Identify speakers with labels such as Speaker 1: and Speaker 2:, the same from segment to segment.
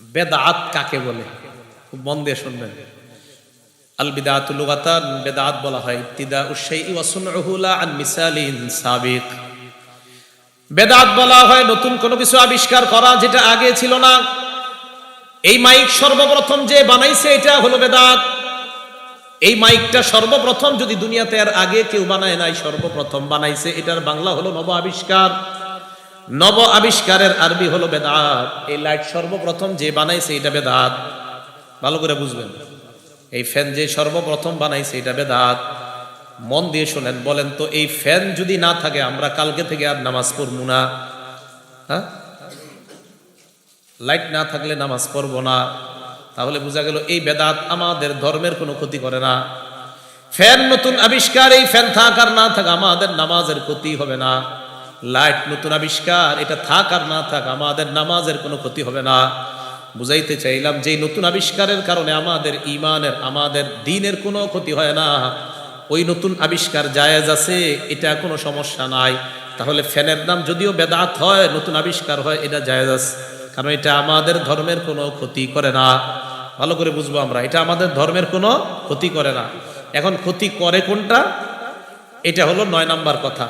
Speaker 1: বেদাত কাকে বলে? খুব মন দিয়ে শুনবেন। আল বিদাত লুগাতান, বেদাত বলা হয়। ইবতিদা উশাই ওয়াসুনউহুলা আন মিসালিন সাবিক। বেদাত বলা হয় নতুন কোনো কিছু আবিষ্কার করা যেটা আগে ছিল না। এই মাইক সর্বপ্রথম যে বানাইছে এটা হলো বেদাত। এই মাইকটা সর্বপ্রথম যদি দুনিয়াতে আর আগে কেউ বানায় নাই, সর্বপ্রথম বানাইছে, এটার বাংলা হলো নব আবিষ্কার। নব আবিষ্কারের আরবি হলো বেদাত। এই লাইট সর্বপ্রথম যে বানাইছে এটা বেদাত। ভালো করে বুঝবেন। এই ফ্যান যে সর্বপ্রথম বানাইছে এটা বেদাত। মন দিয়ে শোনেন, বলেন তো, এই ফ্যান যদি না থাকে, আমরা কালকে থেকে আর নামাজ পড়ব না। হ্যাঁ? লাইট না থাকলে নামাজ পড়ব না। তাহলে বোঝা গেল, এই বেদাত আমাদের ধর্মের কোনো ক্ষতি করে না। ফ্যান নতুন আবিষ্কার, এই ফ্যান থাক আর না থাক, আমাদের নামাজের ক্ষতি হবে না। লাইট নতুন আবিষ্কার, এটা থাক আর না থাক, আমাদের নামাজের কোনো ক্ষতি হবে না। বুঝাইতে চাইলাম যে নতুন আবিষ্কারের কারণে আমাদের ইমানের, আমাদের দিনের কোনো ক্ষতি হয় না। ওই নতুন আবিষ্কার জায়েজ আছে, এটা কোনো সমস্যা নাই। তাহলে ফ্যানের নাম যদিও বেদাত হয়, নতুন আবিষ্কার হয়, এটা জায়েজ আছে। কারণ এটা আমাদের ধর্মের কোনো ক্ষতি করে না। ভালো করে বুঝব আমরা, এটা আমাদের ধর্মের কোনো ক্ষতি করে না। এখন ক্ষতি করে কোনটা? এটা হলো নয় নাম্বার কথা।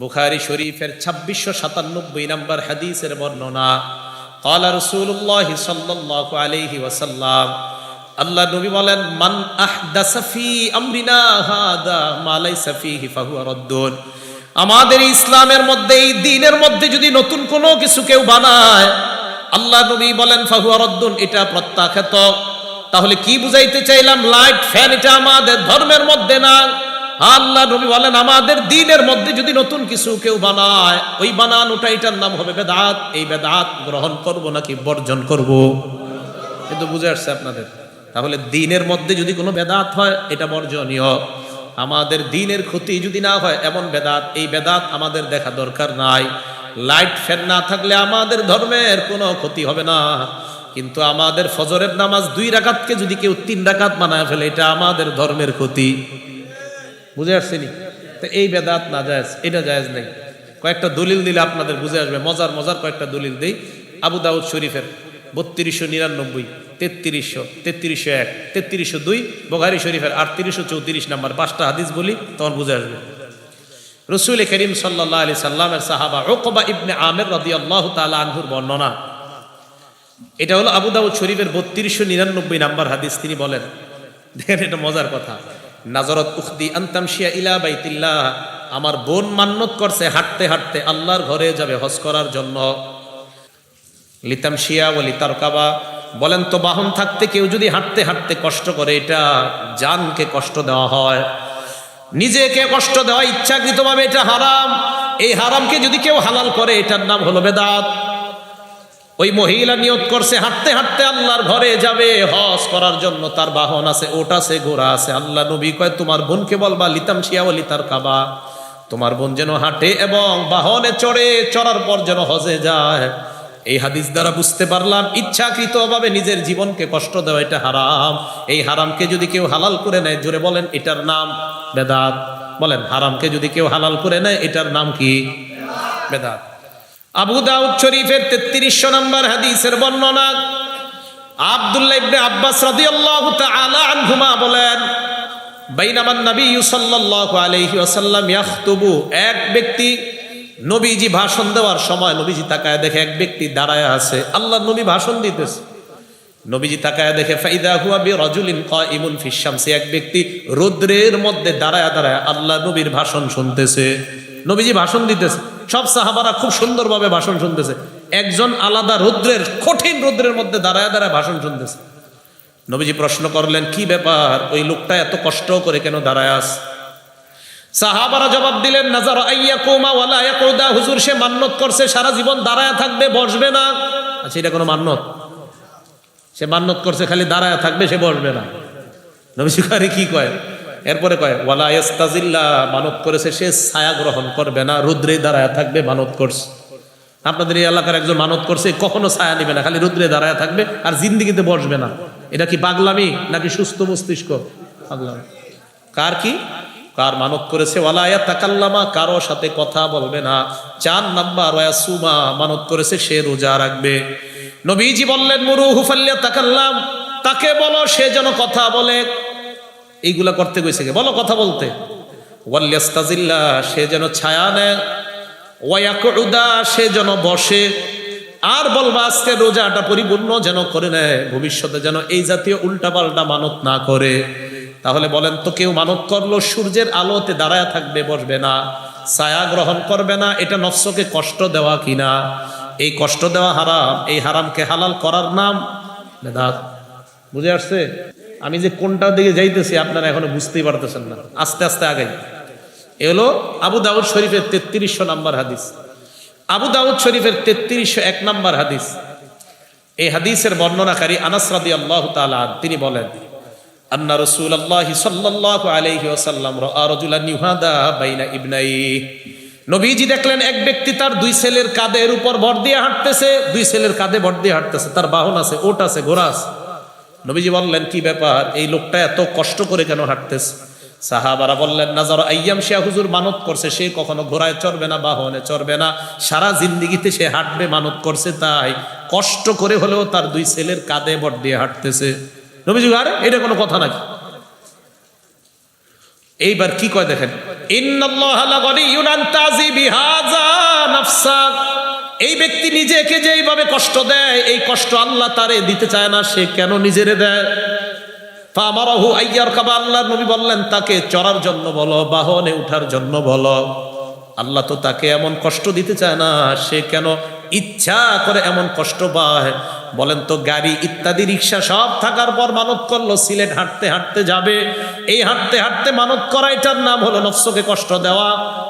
Speaker 1: বুখারি শরীফের ছাব্বিশশো সাতানব্বই নম্বর হাদিসের বর্ণনা, কলা রসুল্লাহ সাল্লাহ আলহি ওসাল্লাম আল্লাহ নবী বলেন, মান আহদাসাফি আমরিনা হাদা মালাই সাফিহি ফাহুয়া রদ্দুন। আমাদের ইসলামের মধ্যে, এই দিনের মধ্যে যদি নতুন কোনো কিছু কেউ বানায়, আল্লাহ নবী বলেন, ফাহুয়া রদ্দুন, এটা প্রত্যাখ্যাত। তাহলে কি বুঝাইতে চাইলাম, লাইট ফ্যান এটা আমাদের ধর্মের মধ্যে না। আল্লাহ নবী বলেন, আমাদের দিনের মধ্যে যদি নতুন কিছু কেউ বানায়, ওই বানানোটা এটার নাম হবে বেদাত। এই বেদাত গ্রহণ করব নাকি বর্জন করব? কিন্তু বুঝে আসছে আপনাদের। তাহলে দিনের মধ্যে যদি কোনো বেদাত হয়, এটা বর্জনীয়। আমাদের দিনের ক্ষতি যদি না হয়, এমন বেদাত, এই বেদাত আমাদের দেখা দরকার নাই। লাইট ফ্যান না থাকলে আমাদের ধর্মের কোনো ক্ষতি হবে না। কিন্তু আমাদের ফজরের নামাজ দুই রাকাতকে যদি কেউ তিন রাকাত বানায় ফেলে, এটা আমাদের ধর্মের ক্ষতি। বুঝে আসছেনি তো এই বেদাত না জায়েজ, এটা জায়েজ নেই। কয়েকটা দলিল দিলে আপনাদের বুঝে আসবে, মজার মজার কয়েকটা দলিল দেই। আবু দাউদ শরীফের বত্রিশশো নিরানব্বই, তেত্রিশশো তেত্রিশশো এক, তেত্রিশশো দুই বঘারি শরীফের আটত্রিশশো চৌত্রিশ নাম্বার পাঁচটা হাদিস বলি, তখন বুঝে আসবে। রসুল করিম সাল্লাহ আলি সাল্লামের সাহাবা ওকবা ইবনে আমের রদি আল্লাহ তালা আনহুর বর্ণনা। এটা হলো আবু দাউদ শরীফের বত্রিশশো নিরানব্বই নাম্বার হাদিস, তিনি বলেন। দেখেন এটা মজার কথা। নাজরত উখদি আন্তামশিয়া ইলা বাইতিল্লাহ। আমার বোন মান্নত করছে, হাঁটতে হাঁটতে আল্লাহর ঘরে যাবে হজ করার জন্য। লিতামশিয়া ও লিতারকাবা বলেন তো বাহন থাকতে কেউ যদি হাঁটতে হাঁটতে কষ্ট করে, এটা জানকে কষ্ট দেওয়া হয়। নিজেকে কষ্ট দেওয়া ইচ্ছাকৃতভাবে এটা হারাম। এই হারামকে যদি কেউ হালাল করে, এটার নাম হলো বেদাত। ওই মহিলা নিয়ত করছে, হাঁটতে হাঁটতে আল্লাহর ঘরে যাবে, হজ করার জন্য তার বাহন আছে, ওট আছে গোড়া আছে। আল্লাহ নবী কয়, তোমার বোনকে বলবা, লিতাম শিয়া ও লিতার কাবা। তোমার বোন যেন হাঁটে এবং বাহনে চড়ে, চড়ার পর যেন হজে যায়। এই হাদিস দ্বারা বুঝতে পারলাম, ইচ্ছাকৃতভাবে নিজের জীবনকে কষ্ট দেওয়া এটা হারাম। এই হারামকে যদি কেউ হালাল করে নেয়, জোরে বলেন, এটার নাম বেদাত। বলেন, হারামকে যদি কেউ হালাল করে নেয়, এটার নাম কি? বেদাত। আবু দাউদ শরীফের তেত্রিশশো নম্বর হাদিসের বর্ণনা। আব্দুল্লাহ ইবনে আব্বাস রাদিয়াল্লাহু তাআলা আনহুমা বলেন, বাইনামান নবী সাল্লাল্লাহু আলাইহি ওয়াসাল্লাম ইয়াখতুবু। এক ব্যক্তি নবীজি ভাষণ দেওয়ার সময় নবীজি তাকায় দেখে এক ব্যক্তি দাঁড়ায় আছে। আল্লাহ নবী ভাষণ দিতেছে। নবীজি তাকায় দেখে, ফাইদা হুয়া বি রাজুলিন কাইমুন ফিস শামসি। এক ব্যক্তি রৌদ্রের মধ্যে দাঁড়ায় দাঁড়ায় আল্লাহ নবীর ভাষণ শুনতেছে। নবীজি ভাষণ দিতেছে। সব সাহাবারা খুব সুন্দরভাবে ভাষণ শুনতেছে। একজন আলাদা রৌদ্রের, কঠিন রৌদ্রের মধ্যে দাঁড়ায় দাঁড়ায় ভাষণ শুনতেছে। নবীজি প্রশ্ন করলেন, কি ব্যাপার? ওই লোকটা এত কষ্ট করে কেন দাঁড়ায় আস? সাহাবারা জবাব দিলেন, নাজার আইয়া কোমা ওয়ালা ইয়াকুদা। হুজুর সে মান্নত করছে, সারা জীবন দাঁড়ায় থাকবে, বসবে না। আচ্ছা এটা কোনো মান্নত? সে মান্নত করছে, খালি দাঁড়ায় থাকবে, সে বসবে না। নবী শিকারি কি কয়? এরপরে কয়, ওয়ালা ইস্তাজিল্লা মানত করেছে সে, ছায়া গ্রহণ করবে না রুদ্রে দাঁড়ায় থাকবে, মানত করছে। আপনাদের এই এলাকার একজন মানত করছে, কখনো ছায়া নেবে না, খালি রুদ্রে দাঁড়ায় থাকবে আর জিন্দিগিতে বসবে না। এটা কি পাগলামি নাকি সুস্থ মস্তিষ্ক? পাগলামি। কার কি? কার মানত করেছে? ওয়ালায়া তাকাল্লামা কারও সাথে কথা বলবে না। চার নাম্বার সুমা মানত করেছে, সে রোজা রাখবে। নবীজি বললেন মুরু হুফাল্লিয়া তাকাল্লাম তাকে বলো, সে যেন কথা বলে। এইগুলা করতে গেছে বলো কথা বলতে। ওয়াল্লিয়াস্তাজিল্লা, সে যেন ছায়া নেয়। ওয়াকুদা সে যেন বসে। আর বলবা, আজকে রোজাটা পরিপূর্ণ যেন করে নেয়। ভবিষ্যতে যেন এই জাতীয় উল্টাপাল্টা মানত না করে। তাহলে বলেন তো, কেউ মানত করল, সূর্যের আলোতে দাঁড়ায় থাকবে, বসবে না। ছায়া গ্রহণ করবে না, এটা নফসকে কষ্ট দেওয়া কিনা? এই কষ্ট দেওয়া হারাম, এই হারামকে হালাল করার নাম বুঝে আসছে? আমি যে কোনটার দিকে যাইতেছি আপনারা এখনও বুঝতেই পারতেছেন না। আস্তে আস্তে আগে এ হলো আবু দাউদ শরীফের তেত্রিশশো নাম্বার হাদিস। আবু দাউদ শরীফের তেত্রিশশো এক নাম্বার হাদিস। এই হাদিসের বর্ণনাকারী আনাস রাদি আল্লাহ তাআলা তিনি বলেন, আন্না রাসূলুল্লাহ সাল্লাল্লাহু আলাইহি ওয়াসাল্লাম রাআ রাজুলান ইউহাদা বাইনা ইবনাই নবীজি দেখলেন, এক ব্যক্তি তার দুই ছেলের কাঁধের উপর ভর দিয়ে হাঁটতেছে, দুই ছেলের কাঁধে ভর দিয়ে হাঁটতেছে, তার বাহন আছে, ওট আছে, ঘোড়া আছে। নবীজি বললেন, কি ব্যাপার? এই লোকটা এত কষ্ট করে কেন হাঁটতেছে? সাহাবারা বললেন না নাজার আইয়াম শিয়া হুজুর মানত করছে, সে কখনো ঘোড়ায় চড়বে না, বাহনে চড়বে না। সারা জিন্দিগিতে সে হাঁটবে, মানত করছে তাই। কষ্ট করে হলেও তার দুই ছেলের কাঁধে বট দিয়ে হাঁটতেছে। নবীজি আরে, এটা কোনো কথা নাকি? এইবার কি কয় দেখেন, ইন্নাল্লাহ আন তাযিবি হাযা নাফসাক এই ব্যক্তি নিজেকে যে এইভাবে কষ্ট দেয়, এই কষ্ট আল্লাহ তারে দিতে চায় না, সে কেন নিজেরে দেয়? ফামারাহু আইয়ার কাবা আল্লাহ নবী বললেন, তাকে চড়ার জন্য বলো, বাহনে উঠার জন্য বলো। আল্লাহ তো তাকে এমন কষ্ট দিতে চায় না, সে কেন ইচ্ছা করে এমন কষ্ট পায়? বলেন তো, গাড়ি ইত্যাদি, রিক্সা সব থাকার পর মানত করল, সিলেট হাঁটতে হাঁটতে যাবে। এই হাঁটতে হাঁটতে মানত করা এটার নাম হলো নফসকে কষ্ট দেওয়া,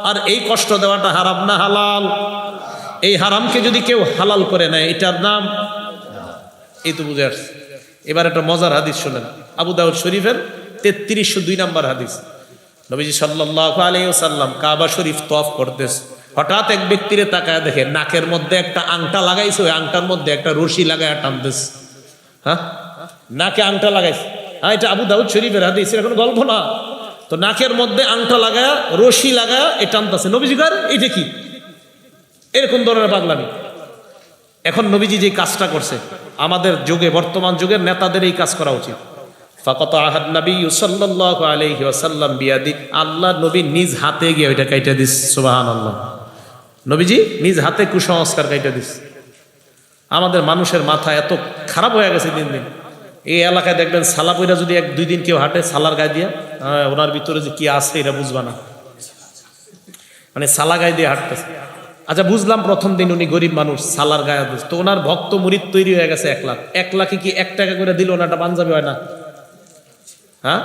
Speaker 1: আর এই কষ্ট দেওয়াটা হারাম না হালাল? এই হারামকে যদি কেউ হালাল করে নেয়, এটার নাম এই তো বুঝে আসছে। এবার একটা মজার হাদিস শোনেন। আবু দাউদ শরীফের তেত্রিশশো দুই নম্বর হাদিস। নবীজি সাল্লাহ আলাইসাল্লাম কাবা শরীফ তফ করতেছে। হঠাৎ এক ব্যক্তিরে তাকায় দেখে নাকের মধ্যে একটা আংটা লাগাইছে, ওই আংটার মধ্যে একটা রশি লাগায় টানতেছে। হ্যাঁ? নাকে আংটা লাগাইছে। হ্যাঁ এটা আবু দাউদ শরীফের হাদিস এটা কোনো গল্প না। তো নাকের মধ্যে আংটা লাগায়, রশি লাগায় এ টানতেছে। নবীজি কার এটা কি? এরকম ধরনের পাগলামি। এখন নবীজি যে কাজটা করছে, আমাদের যুগে, বর্তমান যুগের নেতাদের এই কাজ করা উচিত। ফাকত আহাদ নবী আলাইহি ওয়াসাল্লাম বিয়াদি, আল্লাহ নবী নিজ হাতে গিয়ে ওইটা কাইটা দিস, সুবহানাল্লাহ। নবীজি নিজ হাতে কুসংস্কার কাইটা দিস। আমাদের মানুষের মাথা এত খারাপ হয়ে গেছে দিন দিন। এই এলাকায় দেখবেন সালা বইরা যদি এক, দুই দিন কেউ হাঁটে, সালার গায়ে দিয়া ওনার ভিতরে যে কি আছে, এটা বুঝবা না। মানে সালা গায়ে দিয়ে হাঁটতেছে। আচ্ছা বুঝলাম প্রথম দিন উনি গরিব মানুষ, সালার গায়ে দিস তো ওনার ভক্ত মুরিদ তৈরি হয়ে গেছে এক লাখ। এক লাখে কি এক টাকা করে দিল ওনাটা পাঞ্জাবি হয় না? হ্যাঁ?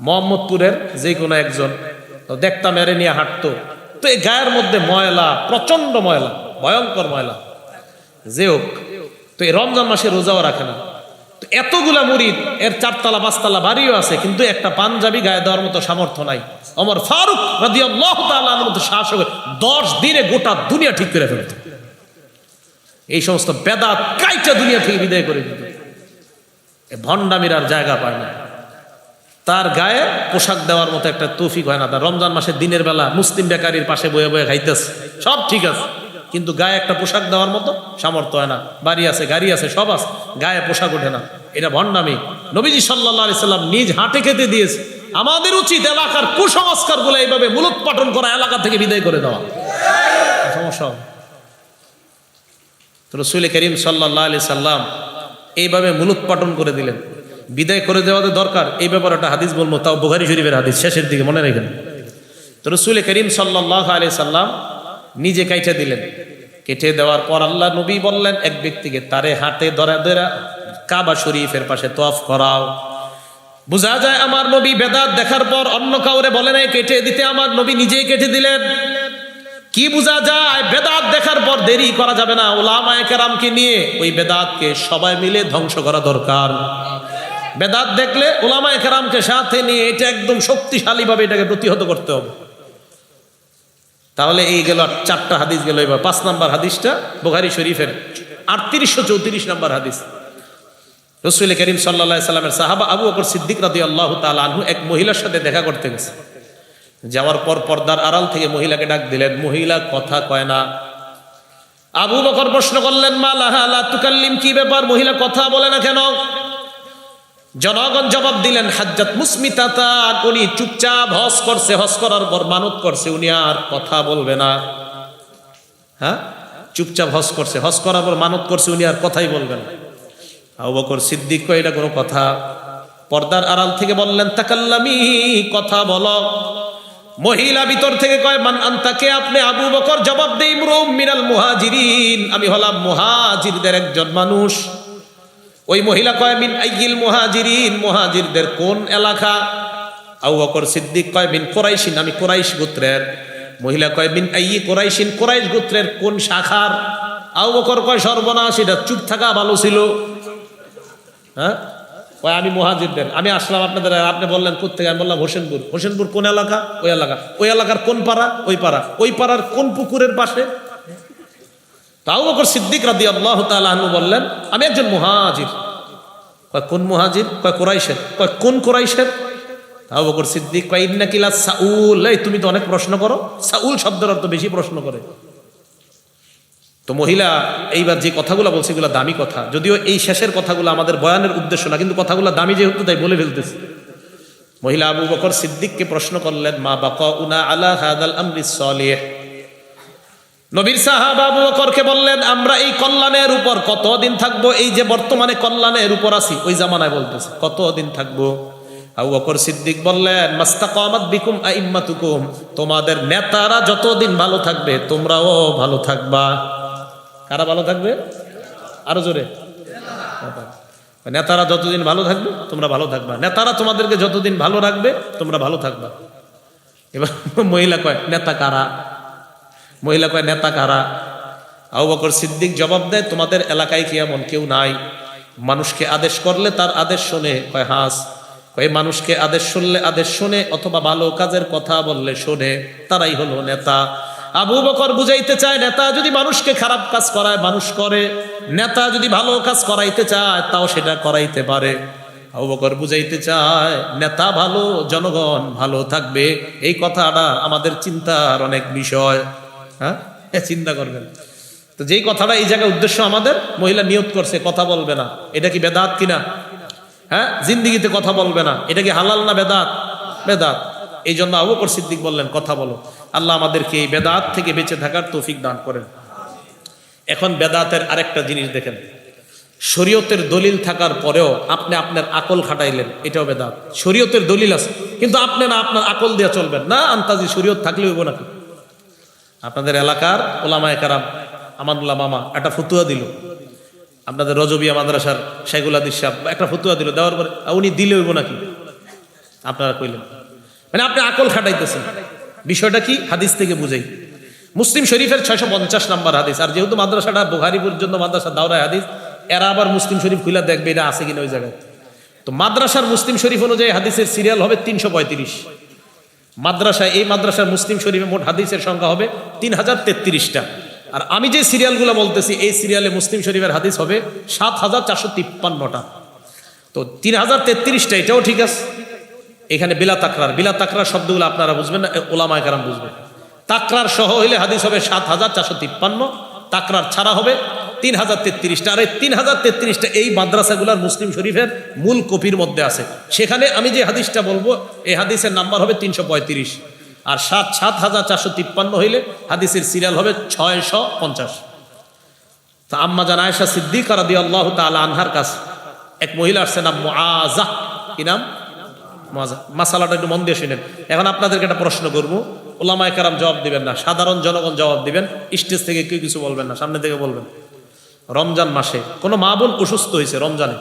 Speaker 1: মোহাম্মদপুরের যে কোনো একজন। দেখতাম এরে নিয়ে হাঁটতো। তো এই গায়ের মধ্যে ময়লা প্রচণ্ড ময়লা, ভয়ঙ্কর ময়লা। যে হোক, তো এই রমজান মাসে রোজাও রাখে না। এতগুলা মুরিদ এর চারতলা, পাঁচতলা বাড়িও আছে, কিন্তু একটা পাঞ্জাবি গায়ে দেওয়ার মতো সামর্থ্য নাই। অমর ফারুক মতো শাসক দশ দিনে গোটা দুনিয়া ঠিক করে ফেলত। এই সমস্ত বেদাত কাইটা দুনিয়া থেকে বিদায় করে দিত। ভণ্ডামির আর জায়গা পায় না। তার গায়ে পোশাক দেওয়ার মতো একটা তৌফিক হয় না। তার রমজান মাসের দিনের বেলা মুসলিম বেকারির পাশে বয়ে বয়ে খাইতেছে। সব ঠিক আছে। কিন্তু গায়ে একটা পোশাক দেওয়ার মতো সামর্থ্য হয় না। বাড়ি আছে, গাড়ি আছে, সব আছে। গায়ে পোশাক ওঠে না। এটা ভণ্ডামি। নবীজি সাল্লাহ আলি সাল্লাম নিজ হাটে খেতে দিয়েছে। আমাদের উচিত এলাকার কুসংস্কারগুলো এইভাবে মূলত পাঠন করা, এলাকা থেকে বিদায় করে দেওয়া। সমস্যা রসুল করিম সাল্লাহ আলি সাল্লাম এইভাবে মূলত পাঠন করে দিলেন। বিদায় করে দেওয়াতে দরকার। এই ব্যাপারে একটা হাদিস বলব, তাও বুখারি শরীফের হাদিস। শেষের দিকে মনে রেখেন। তো রসুল করিম সাল্লাহ আলি সাল্লাম নিজে কাইটে দিলেন। কেটে দেওয়ার পর আল্লাহ নবী বললেন, এক ব্যক্তিকে তারে হাতে ধরা ধরা কাবা শরীফের পাশে তফ করাও। বোঝা যায় আমার নবী বেদাত দেখার পর অন্য কাউরে বলে নাই, কেটে দিতে আমার নবী নিজেই কেটে দিলেন। কি বোঝা যায়, বেদাত দেখার পর দেরি করা যাবে না। ওলামায়ে কেরামকে নিয়ে ওই বেদাতকে সবাই মিলে ধ্বংস করা দরকার। বেদাত দেখলে ওলামায়ে কেরামকে সাথে নিয়ে এটা একদম শক্তিশালীভাবে এটাকে প্রতিহত করতে হবে। তাহলে এই গেল চারটা হাদিস গেল এবার। পাঁচ নাম্বার হাদিসটা বোখারি শরীফের আটত্রিশশো চৌত্রিশ নাম্বার হাদিস। রসুল করিম সাল্লা সাল্লামের সাহাবা আবু বকর সিদ্দিক রাদি আল্লাহ আনহু এক মহিলার সাথে দেখা করতে গেছে। যাওয়ার পর পর্দার আড়াল থেকে মহিলাকে ডাক দিলেন, মহিলা, কথা কয় না। আবু বকর প্রশ্ন করলেন মা লাহা লা তুকাল্লিম কি ব্যাপার? মহিলা কথা বলে না কেন? জনগণ জবাব দিলেন, হাজ্জাত মুসমিতাতা উনি চুপচাপ হস করছে, হস করার পর মানত করছে, উনি আর কথা বলবে না। হ্যাঁ? চুপচাপ হস করছে, হস করার পর মানত করছে, উনি আর কথাই বলবেন আবু বকর সিদ্দিক এটা কোনো কথা। পর্দার আড়াল থেকে বললেন, তাকাল্লামি, কথা বলো। মহিলা ভিতর থেকে কয়, মান আন্তাকে, আপনি আবু বকর জবাব দেই মিনাল মুহাজিরিন। আমি হলাম মুহাজিরদের একজন মানুষ। ওই মহিলা কয়, মিন আইগিল মুহাজিরিন মুহাজিরদের কোন এলাকা? বকর সিদ্দিক কয়, মিন কোরাইশিন আমি কোরাইশ গোত্রের। মহিলা কয়, মিন আইয়ি কোরাইশিন কোরাইশ গোত্রের কোন শাখার? আবু বকর কয়, সর্বনাশ, এটা চুপ থাকা ভালো ছিল। হ্যাঁ? কয়, আমি মহাজিরদের, আমি আসলাম আপনাদের, আপনি বললেন কোথেকে আমি বললাম হোসেনপুর। হোসেনপুর কোন এলাকা? ওই এলাকা। ওই এলাকার কোন পাড়া? ওই পাড়া। ওই পাড়ার কোন পুকুরের পাশে? তাও বকর সিদ্দিক রাদি আল্লাহ তালু বললেন, আমি একজন মহাজির। কয়, কোন মহাজির? কয়, কোরাইশের। কয়, কোন কোরাইশের? তাও বকর সিদ্দিক কয়, ইন্না কিলা সাউল। এই, তুমি তো অনেক প্রশ্ন করো। সাউল শব্দের অর্থ বেশি প্রশ্ন করে। তো মহিলা, এইবার যে কথাগুলো বলছে, এগুলো দামি কথা। যদিও এই শেষের কথাগুলো আমাদের বয়ানের উদ্দেশ্য না, কিন্তু কথাগুলো দামি যেহেতু, তাই বলে ফেলতেছে। মহিলা আবু বকর সিদ্দিককে প্রশ্ন করলেন, মা বাকা উনা আলা হাদাল আমরি সলিহ? নবীর সাহাব বকরকে বললেন, আমরা এই কল্যাণের উপর কতদিন থাকব? এই যে বর্তমানে কল্যাণের উপর আছি, ওই জামানায় বলতেছে, কতদিন থাকব? আবু বকর সিদ্দিক বললেন, মাস্তাকামাত বিকুম আইম্মাতুকুম, তোমাদের নেতারা যতদিন ভালো থাকবে, তোমরাও ভালো থাকবা। কারা ভালো থাকবে? আরও জোরে। নেতারা যতদিন ভালো থাকবে, তোমরা ভালো থাকবা। নেতারা তোমাদেরকে যতদিন ভালো রাখবে, তোমরা ভালো থাকবা। এবার মহিলা কয়, নেতা কারা? মহিলা কয়, নেতা কারা? আবু বকর সিদ্দিক জবাব দেয়, তোমাদের এলাকায় কি এমন কেউ নাই? মানুষকে আদেশ করলে তার আদেশ শোনে। কয়, হাস, কয়, মানুষকে আদেশ শুনলে আদেশ শোনে, অথবা ভালো কাজের কথা বললে শোনে। তারাই হলো নেতা। আবু বকর বুঝাইতে চায়, নেতা যদি মানুষকে খারাপ কাজ করায়, মানুষ করে। নেতা যদি ভালো কাজ করাইতে চায়, তাও সেটা করাইতে পারে। আবু বকর বুঝাইতে চায়, নেতা ভালো, জনগণ ভালো থাকবে। এই কথাটা আমাদের চিন্তার অনেক বিষয়। হ্যাঁ? চিন্তা করবেন। তো যেই কথাটা, এই জায়গায় উদ্দেশ্য আমাদের, মহিলা নিয়ত করছে, কথা বলবে না। এটা কি বেদাত কিনা? হ্যাঁ? জিন্দিগিতে কথা বলবে না। এটা কি হালাল না বেদাত? বেদাত। এই জন্য আবু বকর সিদ্দিক বললেন, কথা বলো। আল্লাহ আমাদেরকে এই বেদাত থেকে বেঁচে থাকার তৌফিক দান করেন। এখন বেদাতের আরেকটা জিনিস দেখেন। শরীয়তের দলিল থাকার পরেও আপনি আপনার আকল খাটাইলেন, এটাও বেদাত। শরীয়তের দলিল আছে। কিন্তু আপনি না আপনার আকল দিয়ে চলবেন। না, আন্তাজি, শরীয়ত থাকলে হইব নাকি? আপনাদের এলাকার ওলামায় কারাম আমানুল্লাহ মামা একটা ফতুয়া দিল। আপনাদের রজবিয়া মাদ্রাসার শেগুলা দিশা একটা ফতুয়া দিল, দেওয়ার পরে উনি দিলে হইব নাকি? আপনারা কইলেন। মানে আপনি আকল খাটাইতেছেন। বিষয়টা কি? হাদিস থেকে বুঝাই। মুসলিম শরীফের ছয়শো পঞ্চাশ নাম্বার হাদিস, আর যেহেতু মাদ্রাসাটা বোহারি পর্যন্ত মাদ্রাসা দাওরায় হাদিস, এরা আবার মুসলিম শরীফ খুলে দেখবে এটা আছে কিনা ওই জায়গায়। তো মাদ্রাসার মুসলিম শরীফ অনুযায়ী হাদিসের সিরিয়াল হবে তিনশো পঁয়ত্রিশ। মাদ্রাসায়, এই মাদ্রাসার মুসলিম শরীফে মোট হাদিসের সংখ্যা হবে তিন হাজার তেত্রিশটা। আর আমি যে সিরিয়ালগুলো বলতেছি, এই সিরিয়ালে মুসলিম শরীফের হাদিস হবে সাত হাজার চারশো তিপ্পান্নটা। তো তিন হাজার তেত্রিশটা, এটাও ঠিক আছে। এখানে বিলা তাকরার বিলা তাকরার শব্দগুলো আপনারা বুঝবেন না ওলামায় কারাম বুঝবেন। তাকরার সহ হইলে হাদিস হবে সাত হাজার চারশো তিপ্পান্ন, তাকরার ছাড়া হবে তিন হাজার তেত্রিশটা। আর এই তিন হাজার তেত্রিশটা এই মাদ্রাসাগুলার মুসলিম শরীফের মূল কপির মধ্যে আছে। সেখানে আমি যে হাদিসটা বলব, এই হাদিসের নাম্বার হবে তিনশো পঁয়ত্রিশ। আর সাত সাত হাজার চারশো তিপ্পান্ন হইলে হাদিসের সিরিয়াল হবে ছয়শো পঞ্চাশ। তা আম্মা জান আয়েশা সিদ্দিক রাদি আল্লাহ তালা আনহার কাছে এক মহিলা আসছে, নাম মুআজা। কি নাম? মাসালাটা একটু মন দিয়ে শুনেন। এখন আপনাদেরকে একটা প্রশ্ন করব। ওলামায় কারাম জবাব দিবেন না। সাধারণ জনগণ জবাব দিবেন। স্টেজ থেকে কেউ কিছু বলবেন না। সামনে থেকে বলবেন। রমজান মাসে। কোনো মা বোন অসুস্থ হয়েছে রমজানে।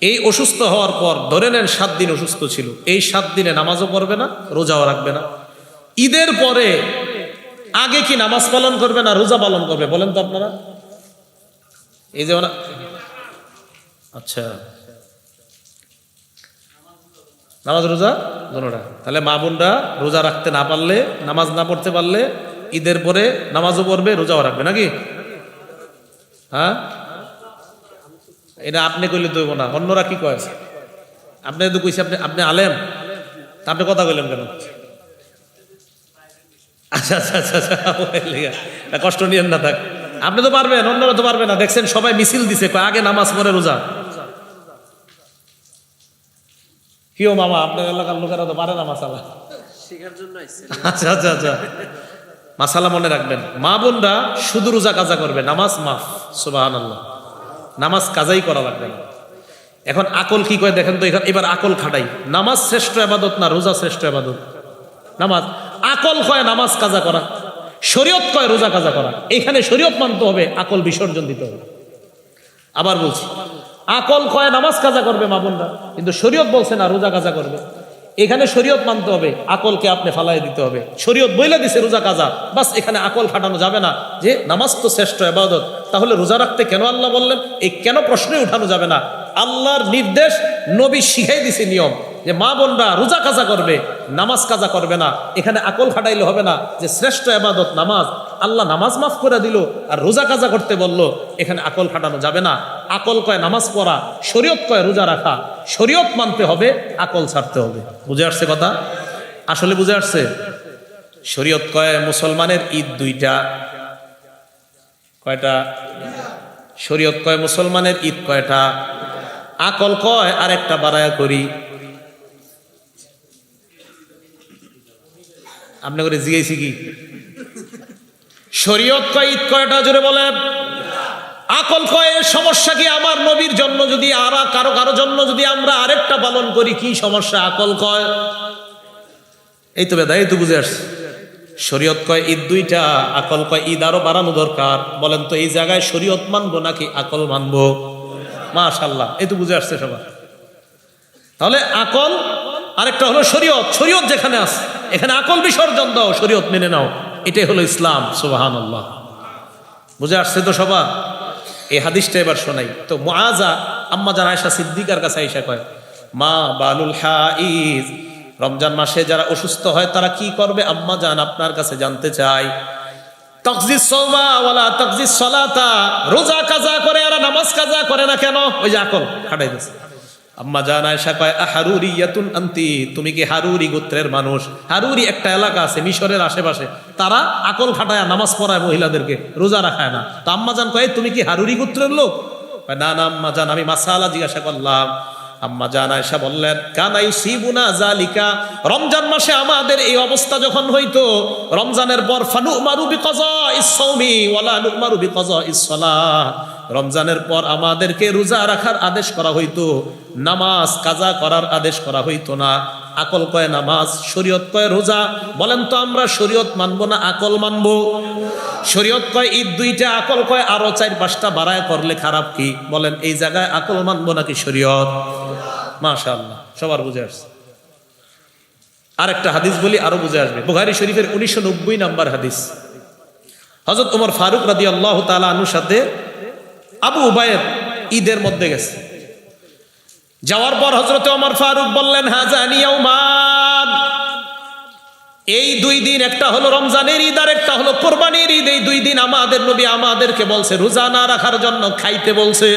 Speaker 1: এই অসুস্থ হওয়ার পর ধরে নেন সাত দিন অসুস্থ ছিল। এই সাত দিনে নামাজও পড়বে না, রোজাও রাখবে না। ঈদের পরে আগে কি নামাজ পালন করবে না রোজা পালন করবে? বলেন তো আপনারা। এই যে আচ্ছা। নামাজ, রোজা? দোনোটা তাহলে মা বোনরা রোজা রাখতে না পারলে, নামাজ না পড়তে পারলে ঈদের পরে নামাজও পড়বে, রোজাও রাখবে, নাকি? হ্যাঁ? এটা আপনি কইলে তো হইবো না। অন্যরা কি কয়? আপনি তো কইছে আপনি আপনি আলেম? তা আপনি কথা কইলেন কেন? আচ্ছা আচ্ছা আচ্ছা আচ্ছা কষ্ট নিয়েন না থাক। আপনি তো পারবেন অন্যরা তো পারবে না। দেখছেন সবাই মিছিল দিছে কয় আগে নামাজ পড়ে রোজা। কিও মামা আপনার এলাকার লোকেরা তো পারে না মাসালা
Speaker 2: শেখার জন্য
Speaker 1: আচ্ছা আচ্ছা আচ্ছা। মাসালা মনে রাখবেন। মা বোনরা শুধু রোজা কাজা করবে, নামাজ মাফ সুবাহান আল্লাহ নামাজ কাজাই করা লাগবে না। এখন আকল কি করে দেখেন তো, এখানে এবার আকল খাটাই। নামাজ শ্রেষ্ঠ আবাদত না রোজা শ্রেষ্ঠ আবাদত? নামাজ, আকল কয় নামাজ কাজা করা, শরীয়ত কয় রোজা কাজা করা। এখানে শরীয়ত মানতে হবে, আকল বিসর্জন দিতে হবে। আবার বলছি, আকল কয় নামাজ কাজা করবে মা বোনরা, কিন্তু শরীয়ত বলছে না রোজা কাজা করবে। এখানে শরীয়ত মানতে হবে, আকলকে আপনি ফালাই দিতে হবে। শরীয়ত বইলে দিছে রোজা কাজা, বাস এখানে আকল খাটানো যাবে না। যে নামাজ তো শ্রেষ্ঠ এবাদত তাহলে রোজা রাখতে কেন আল্লাহ বললেন? এই কেন প্রশ্নই উঠানো যাবে না? আল্লাহর নির্দেশ নবী শিখাই দিছে নিয়ম। যে মা বোনরা রোজা কাজা করবে, নামাজ কাজা করবে না, এখানে আকল খাটাইলে হবে না যে শ্রেষ্ঠ আবাদত নামাজ। আল্লাহ নামাজ মাফ করে দিল আর রোজা কাজা করতে বলল, এখানে আকল খাটানো যাবে না। আকল কয় নামাজ পড়া, শরীয়ত কয় রোজা রাখা। শরীয়ত মানতে হবে, আকল ছাড়তে হবে। বুঝে আসছে কথা? আসলে বুঝে আসছে? শরীয়ত কয় মুসলমানের ঈদ দুইটা। কয়টা? শরীয়ত কয় মুসলমানের ঈদ কয়টা? আকল কয় আরেকটা বাড়ায়া করি। আপনি করে জিজ্ঞেসি কি? শরীয়ত কয় ঈদ কয়টা জোরে বলেন আকল কয় সমস্যা কি? আমার নবীর জন্য যদি আর, কারও কারও জন্য যদি আমরা আরেকটা পালন করি, কি সমস্যা? আকল কয়? এই তো বেদা, এই তো বুঝে আসছে। শরীয়ত কয় ঈদ দুইটা, আকল কয় ঈদ আরও বাড়ানো দরকার। বলেন তো, এই জায়গায় শরীয়ত মানবো নাকি আকল মানবো? মাশাল্লাহ এই তো বুঝে আসছে সবার। তাহলে আকল, আরেকটা হলো শরীয়ত। শরীয়ত যেখানে আছে। এখানে আকল বিসর্জন দাও, শরীয়ত মেনে নাও। এটাই হলো ইসলাম সুবাহান আল্লাহ বুঝে আসছে তো সবার? এই হাদিসটা এবার শোনাই। তো মুআজা, আম্মা জান আয়সা সিদ্দিকার কাছে আইসা কয়, মা বালুল হাইজ। রমজান মাসে যারা অসুস্থ হয়, তারা কি করবে? আম্মা জান আপনার কাছে জানতে চাই রোজা কাজা করে আর নামাজ কাজা করে না কেন? ওই যে আকল খাটাই দিচ্ছে আম্মা কয় হারুরি ইয়াতুন আন্তি, তুমি কি হারুরি গোত্রের মানুষ? হারুরি একটা এলাকা আছে, মিশরের আশেপাশে। তারা আকল খাটায় নামাজ পড়ায় মহিলাদেরকে, রোজা রাখায় না। তো আম্মা জান কয় তুমি কি হারুরি গোত্রের লোক? না না, আম্মা জান, আমি মাসালা জিজ্ঞাসা করলাম। আম্মা জান আয়সা বললেন কানাই সিবুনা জালিকা রমজান মাসে আমাদের এই অবস্থা যখন হইতো, রমজানের পর ফানু মারুবি কজা ইসৌমি ওয়ালা নুমারুবি কজা ইসলাহ রমজানের পর আমাদেরকে রোজা রাখার আদেশ করা হইতো, নামাজ, কাজা করার আদেশ করা হইতো না। আকল কয় নামাজ, শরীয়ত কয় রোজা, বলেন তো আমরা শরীয়ত মানবো না আকল মানবো? শরীয়ত কয় ঈদ দুইটা, আকল কয় আরও চার পাঁচটা বাড়ায় করলে খারাপ কি? বলেন, এই জায়গায় আকল মানবো নাকি শরীয়ত? মাশাআল্লাহ, সবার বুঝে আসছে। আরেকটা হাদিস বলি, আরও বুঝে আসবে। বুখারি শরীফের উনিশশো নাম্বার হাদিস। হজরত উমর ফারুক রাদি আল্লাহ তালা আনুর সাথে আবু উবায়ের ঈদের মধ্যে গেছে। যাওয়ার পর হজরত ওমর ফারুক বললেন হাজানি উমান এই দুই দিন একটা হলো রমজানের ঈদ, আর একটা হলো কোরবানির ঈদ। এই দুই দিন আমাদের নবী আমাদেরকে বলছে, রোজা না রাখার জন্য খাইতে বলছে।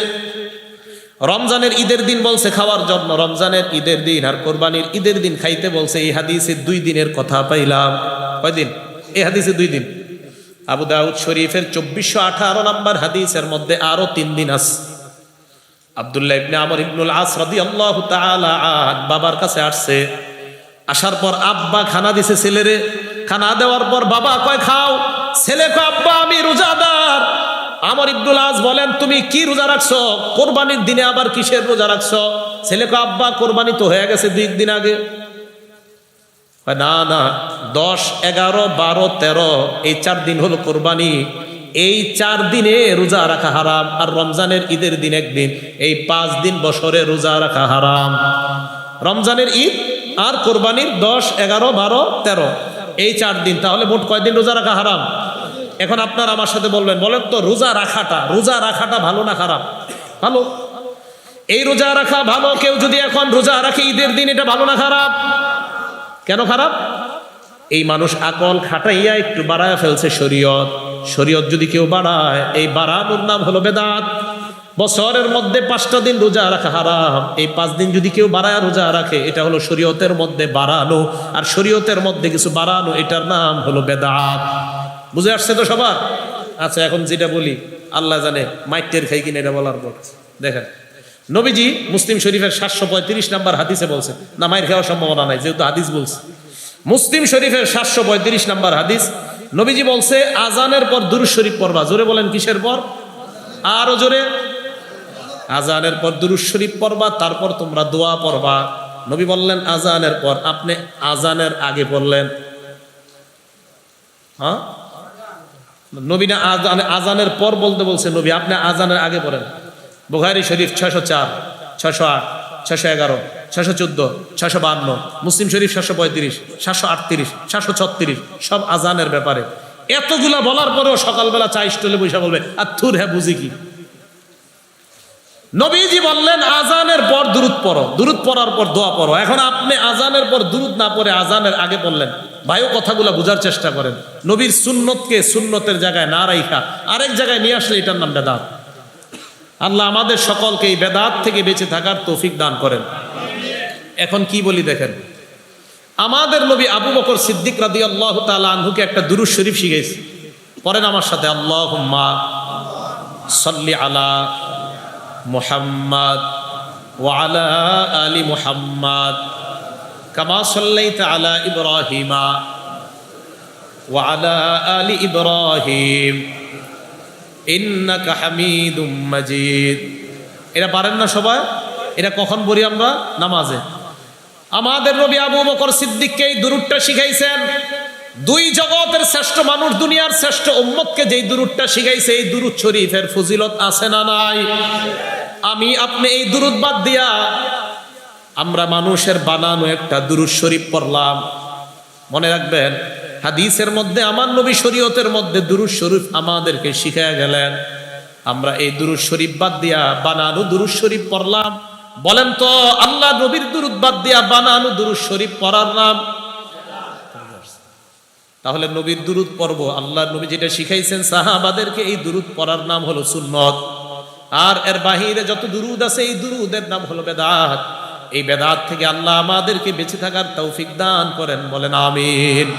Speaker 1: রমজানের ঈদের দিন বলছে খাওয়ার জন্য। রমজানের ঈদের দিন আর কোরবানির ঈদের দিন খাইতে বলছে। এই হাদিসে দুই দিনের কথা পাইলাম। কয়দিন? এই হাদিসে দুই দিন। আবু দাউদ শরীফের চব্বিশশো আঠারো নম্বর হাদিসের মধ্যে আরও তিন দিন আছে। আবদুল্লাহ ইবনে আমর ইবনুল আস তাআলা আন বাবার কাছে আসছে। আসার পর আব্বা খানা দিছে ছেলেরে। খানা দেওয়ার পর বাবা কয়, খাও। ছেলে কয়, আব্বা, আমি রোজাদার। আমর ইবনুল আস বলেন, তুমি কি রোজা রাখছো? কোরবানির দিনে আবার কিসের রোজা রাখছো? ছেলে কয়, আব্বা, কোরবানি তো হয়ে গেছে দুই দিন আগে। না না, দশ, এগারো, বারো, তেরো, এই চার দিন হলো কোরবানি। এই চার দিনে রোজা রাখা হারাম, আর রমজানের ঈদের দিন একদিন। এই পাঁচ দিন বছরে রোজা রাখা হারাম। রমজানের ঈদ আর কোরবানির দশ, এগারো, বারো, তেরো। এই চার দিন, তাহলে মোট কয়দিন রোজা রাখা হারাম? এখন আপনারা আমার সাথে বলবেন, বলেন তো, রোজা রাখাটা রোজা রাখাটা ভালো না খারাপ? ভালো। এই রোজা রাখা ভালো, কেউ যদি এখন রোজা রাখে, ঈদের দিন এটা ভালো না খারাপ? কেন খারাপ? এই মানুষ আকল খাটাইয়া একটু বাড়ায় ফেলছে শরীয়ত। শরীয়ত যদি কেউ বাড়ায়, এই বাড়ানোর নাম হলো বেদাত। বছরের মধ্যে পাঁচটা দিন রোজা রাখা হারাম। এই পাঁচ দিন যদি কেউ বাড়ায় রোজা রাখে, এটা হলো শরীয়তের মধ্যে বাড়ানো। আর শরীয়তের মধ্যে কিছু বাড়ানো, এটার নাম হলো বেদাত। বুঝে আসছে তো সবার? আচ্ছা এখন যেটা বলি, আল্লাহ জানে, মাইটের খাই কিনা এটা বলার পর। দেখেন। নবীজি মুসলিম শরীফের সাতশো পঁয়ত্রিশ নাম্বার হাদিসে বলছে, না, মায়ের খাওয়ার সম্ভাবনা নাই, যেহেতু হাদিস বলছে। মুসলিম শরীফের সাতশো পঁয়ত্রিশ নাম্বার হাদিস, নবীজি বলছে, আজানের পর দুরুজ শরীফ পড়বা। জোরে বলেন, কিসের পর? আরও জোরে। আজানের পর দুরুজ শরীফ পড়বা, তারপর তোমরা দোয়া পড়বা। নবী বললেন, আজানের পর। আপনি আজানের আগে পড়লেন। হ্যাঁ? নবী না আজানের পর বলতে বলছে, নবী, আপনি আজানের আগে পড়েন। বুখারি শরীফ ছয়শো চার, ছয়শো আট, ছয়শো এগারো, ছয়শো চোদ্দ, ছয়শো বান্ন, মুসলিম শরীফ সাতশো পঁয়ত্রিশ, সাতশো আটত্রিশ, সাতশো ছত্রিশ, সব আজানের ব্যাপারে। এতগুলা বলার পরেও সকালবেলা চা স্টলে বসে বলবে, আর থুর হ্যাঁ বুঝি কি? নবীজি বললেন, আজানের পর দুরুদ পড়ো, দুরুদ পড়ার পর দোয়া পড়ো। এখন আপনি আজানের পর দুরুদ না পড়ে আজানের আগে পড়লেন ভাইও কথাগুলো বোঝার চেষ্টা করেন। নবীর সুন্নতকে সুন্নতের জায়গায় না রাইখা, আরেক জায়গায় নিয়ে আসলে এটার নাম বেদাত। আল্লাহ আমাদের সকলকে এই বেদাত থেকে বেঁচে থাকার তৌফিক দান করেন। এখন কি বলি দেখেন? আমাদের নবী আবু বকর সিদ্দিক রাদি আল্লাহ আনহুকে একটা দুরুজ শরীফ শিখেছে পরেন আমার সাথে আল্লাহ সাল্লি আলা মুহাম্মদ ওয়ালা আলী মুহাম্মদ কামা সাল্লাইতা আলা ইব্রাহিমা ওয়ালা আলী ইব্রাহিম। ইন্নাকা হামিদুম মাজিদ। এটা পারেন না সবাই? এটা কখন পড়ি আমরা? নামাজে। আমাদের রবি আবু বকর সিদ্দিককে এই দুরুদটা শিখাইছেন। দুই জগতের শ্রেষ্ঠ মানুষ দুনিয়ার শ্রেষ্ঠ উম্মতকে যেই দুরুদটা শিখাইছে, এই দুরুদ শরীফের ফজিলত আছে না নাই? আমি আপনি এই দুরুদ বাদ দিয়া আমরা মানুষের বানানো একটা দুরুদ শরীফ পড়লাম। মনে রাখবেন হাদিসের মধ্যে, আমার নবী শরীয়তের মধ্যে দুরুদ শরীফ আমাদেরকে শিখাইয়া গেলেন। আমরা এই দুরুদ শরীফ বাদ দিয়া বানানো দুরুদ শরীফ পড়লাম। বলেন তো, আল্লাহ নবীর দুরুদ বাদ দিয়া বানানো দুরুদ শরীফ পড়ার নাম? তাহলে নবীর দুরুদ পড়ব। আল্লাহ নবী যেটা শিখাইছেন সাহাবাদেরকে, এই দুরুদ পড়ার নাম হলো সুন্নত। আর এর বাহিরে যত দুরুদ আছে, এই দুরুদের নাম হলো বেদাত। এই বেদাত থেকে আল্লাহ আমাদেরকে বেঁচে থাকার তৌফিক দান করেন, বলেন আমিন।